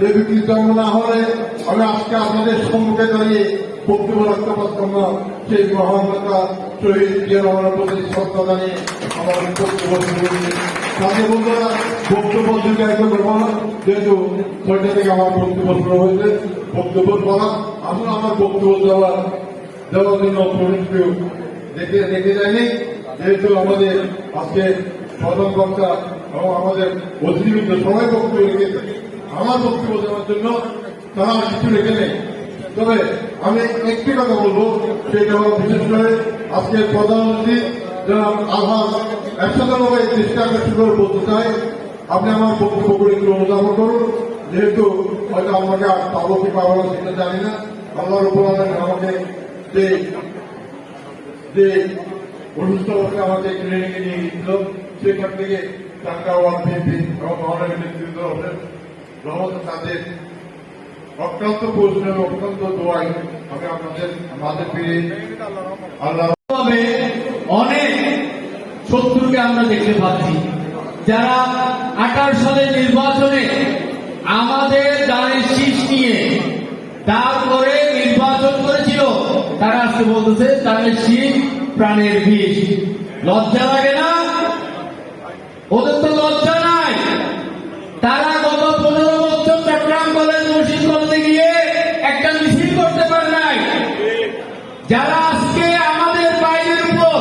যদি কৃতজ্ঞ না হলে আমি আজকে আপনাদের সম্মুখে দাঁড়িয়ে বক্তব্য রাখতে পারতাম না। সেই মহান নেতা শহীদ রহমানের প্রতি শ্রদ্ধা জানিয়ে আমার বক্তব্য শুরু বন্ধুরা, বক্তব্য যেহেতু ছয়টা থেকে আমার বক্তব্য শুরু হয়েছে, বক্তব্য আসলে আমার বক্তব্য দেওয়ার দেওয়ার জন্য দেখে দেখে যায়নি। যেহেতু আমাদের আজকে প্রধান বক্তা এবং আমাদের অতিরিক্ত সবাই বক্তব্য রেখেছে আমার বক্তব্য দেওয়ার জন্য তারা কিছু রেখে নেই। তবে আমি একটি কথা বলব, সেটা হলো বিশেষ করে আজকে প্রধানমন্ত্রী যারা আলহাজ একসাথে চেষ্টা করতে করে বলতে চাই আপনি আমার বক্তব্য করে একটু অনুধাবন করুন। যেহেতু হয়তো আমাকে আর পাবো কি পাবো না সেটা জানি না। আল্লাহর উপর আমাকে যে যে হচ্ছে আমাদের ট্রেনিংয়ে নিয়ে গেছিল সেখান থেকে টাকা ওয়ান এবং মহানগর নেতৃত্ব রহমত তাদের অত্যন্ত পরিশ্রম অত্যন্ত দোয়াই আমি আপনাদের মাঝে পেয়ে আল্লাহ অনেক শত্রুকে আমরা দেখতে পাচ্ছি। যারা আঠারো সালের নির্বাচনে আমাদের দানের শীষ নিয়ে তারপরে নির্বাচন করেছিল, তারা আজকে বলতেছে, দানের শীষ প্রাণের বিষ। লজ্জা লাগে না? ওদের যারা আজকে আমাদের বাইরের উপর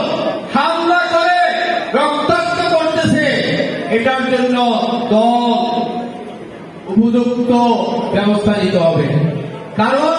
হামলা করে রক্তাক্ত করতেছে, এটার জন্য দল উপযুক্ত ব্যবস্থা নিতে হবে। কারণ